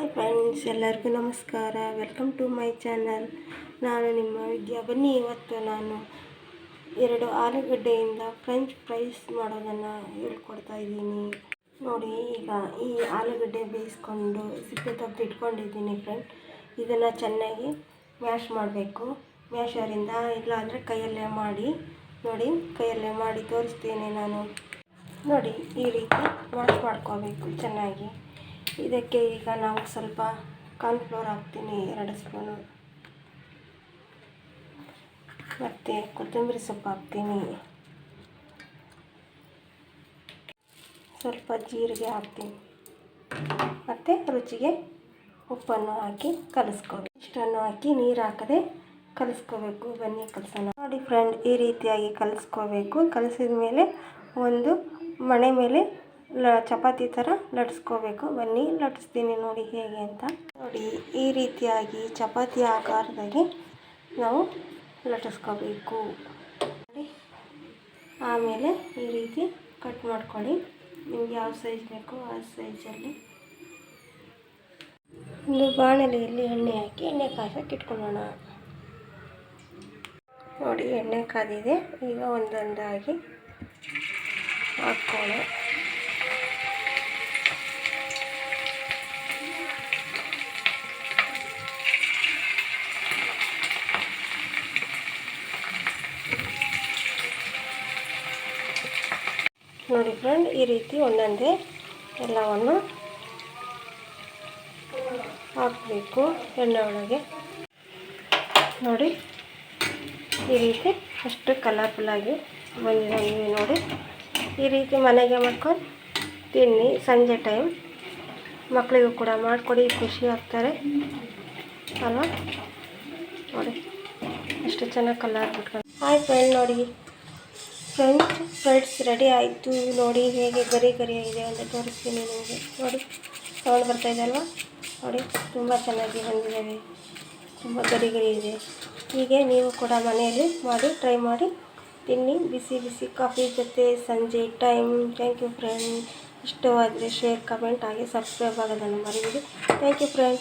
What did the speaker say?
Hi friends, ಎಲ್ಲರಿಗೂ ನಮಸ್ಕಾರ. Welcome to my channel. ನಾನು ನಿಮ್ಮ ವಿದ್ಯಾ ಬನ್ನಿ. ಇವತ್ತು ನಾನು ಎರಡು ಆಲೂಗಡ್ಡೆಯಿಂದ ಫ್ರೆಂಚ್ ಫ್ರೈಸ್ ಮಾಡೋದನ್ನು ಹೇಳ್ಕೊಡ್ತಾ ಇದ್ದೀನಿ. ನೋಡಿ, ಈಗ ಈ ಆಲೂಗಡ್ಡೆ ಬೇಯಿಸ್ಕೊಂಡು ಸಿಪ್ಪೆ ತೆಗೆದು ಇಟ್ಕೊಂಡಿದ್ದೀನಿ ಫ್ರೆಂಡ್. ಇದನ್ನು ಚೆನ್ನಾಗಿ ಮ್ಯಾಶ್ ಮಾಡಬೇಕು. ಮ್ಯಾಶರಿಂದ ಇಲ್ಲ ಅಂದರೆ ಕೈಯಲ್ಲೇ ಮಾಡಿ, ನೋಡಿ, ಕೈಯಲ್ಲೇ ಮಾಡಿ ತೋರಿಸ್ತೀನಿ ನಾನು. ನೋಡಿ, ಈ ರೀತಿ ಮ್ಯಾಶ್ ಮಾಡ್ಕೋಬೇಕು ಚೆನ್ನಾಗಿ. ಇದಕ್ಕೆ ಈಗ ನಾವು ಸ್ವಲ್ಪ ಕಾರ್ನ್ಫ್ಲೋರ್ ಹಾಕ್ತೀನಿ, ಎರಡು ಸ್ಪೂನು. ಮತ್ತು ಕೊತ್ತಂಬರಿ ಸೊಪ್ಪು ಹಾಕ್ತೀನಿ. ಸ್ವಲ್ಪ ಜೀರಿಗೆ ಹಾಕ್ತೀನಿ. ಮತ್ತು ರುಚಿಗೆ ಉಪ್ಪನ್ನು ಹಾಕಿ ಕಲಿಸ್ಕೋಬೇಕು ಇಷ್ಟನ್ನು ಹಾಕಿ ನೀರು ಹಾಕದೆ ಕಲಿಸ್ಕೋಬೇಕು, ಬನ್ನಿ ಕಲಸೋಣ. ನೋಡಿ ಫ್ರೆಂಡ್ ಈ ರೀತಿಯಾಗಿ ಕಲಿಸ್ಕೋಬೇಕು. ಕಲಸಿದ ಮೇಲೆ ಒಂದು ಮಣೆ ಮೇಲೆ ಲ ಚಪಾತಿ ಥರ ಲಟ್ಸ್ಕೋಬೇಕು. ಬನ್ನಿ, ಲಟ್ಸ್ತೀನಿ ನೋಡಿ ಹೇಗೆ ಅಂತ. ನೋಡಿ, ಈ ರೀತಿಯಾಗಿ ಚಪಾತಿ ಆಕಾರದಾಗಿ ನಾವು ಲಟ್ಟಿಸ್ಕೋಬೇಕು ನೋಡಿ, ಆಮೇಲೆ ಈ ರೀತಿ ಕಟ್ ಮಾಡ್ಕೊಳ್ಳಿ. ನಿಮ್ಗೆ ಯಾವ ಸೈಜ್ ಬೇಕು ಆ ಸೈಜಲ್ಲಿ. ಒಂದು ಬಾಣಲೆಯಲ್ಲಿ ಎಣ್ಣೆ ಹಾಕಿ, ಎಣ್ಣೆ ಕಾಸಕ್ಕೆ ಇಟ್ಕೊಳ್ಳೋಣ. ನೋಡಿ, ಎಣ್ಣೆ ಕಾದಿದೆ. ಈಗ ಒಂದೊಂದಾಗಿ ಹಾಕ್ಕೊಳ್ಳಿ ನೋಡಿ ಫ್ರೆಂಡ್, ಈ ರೀತಿ ಒಂದೊಂದೇ ಎಲ್ಲವನ್ನು ಹಾಕಬೇಕು ಎಣ್ಣೆ ಒಳಗೆ. ನೋಡಿ, ಈ ರೀತಿ ಅಷ್ಟು ಕಲರ್ಫುಲ್ಲಾಗಿ ಬಂದಿದೆ ನೋಡಿ. ಈ ರೀತಿ ಮನೆಗೆ ಮಾಡ್ಕೊಂಡು ತಿನ್ನಿ, ಸಂಜೆ ಟೈಮ್ ಮಕ್ಕಳಿಗೂ ಕೂಡ ಮಾಡಿಕೊಡಿ, ಖುಷಿ ಆಗ್ತಾರೆ. ಅಲ್ವಾ? ನೋಡಿ, ಎಷ್ಟು ಚೆನ್ನಾಗಿ ಕಲರ್ ಬಿಟ್ಕೊಂಡು ಹಾಯ್ ಫ್ರೆಂಡ್ ನೋಡಿ. ಫ್ರೆಂಡ್ಸ್ ಫ್ರೆಂಡ್ಸ್ ರೆಡಿ ಆಯಿತು. ನೋಡಿ ಹೇಗೆ ಗರಿ ಗರಿಯಾಗಿದೆ ಅಂತ ತೋರಿಸ್ತೀನಿ ನಿಮಗೆ. ನೋಡಿ ಸೌಂಡ್ ಇದೆ ಅಲ್ವಾ ನೋಡಿ, ತುಂಬ ಚೆನ್ನಾಗಿ ಬಂದಿದ್ದಾವೆ. ತುಂಬ ಗರಿ ಗರಿ ಇದೆ ಹೀಗೆ ನೀವು ಕೂಡ ಮನೆಯಲ್ಲಿ ಮಾಡಿ ಟ್ರೈ ಮಾಡಿ. ತಿನ್ನಿ, ಬಿಸಿ ಬಿಸಿ ಕಾಫಿ ಜೊತೆ ಸಂಜೆ ಟೈಮ್ ಥ್ಯಾಂಕ್ ಯು ಫ್ರೆಂಡ್ ಇಷ್ಟವಾದರೆ ಶೇರ್ ಕಮೆಂಟ್ ಆಗಿ ಸಬ್ಸ್ಕ್ರೈಬ್ ಆಗೋದನ್ನು ಮರಿಬೇಡಿ. Thank you friend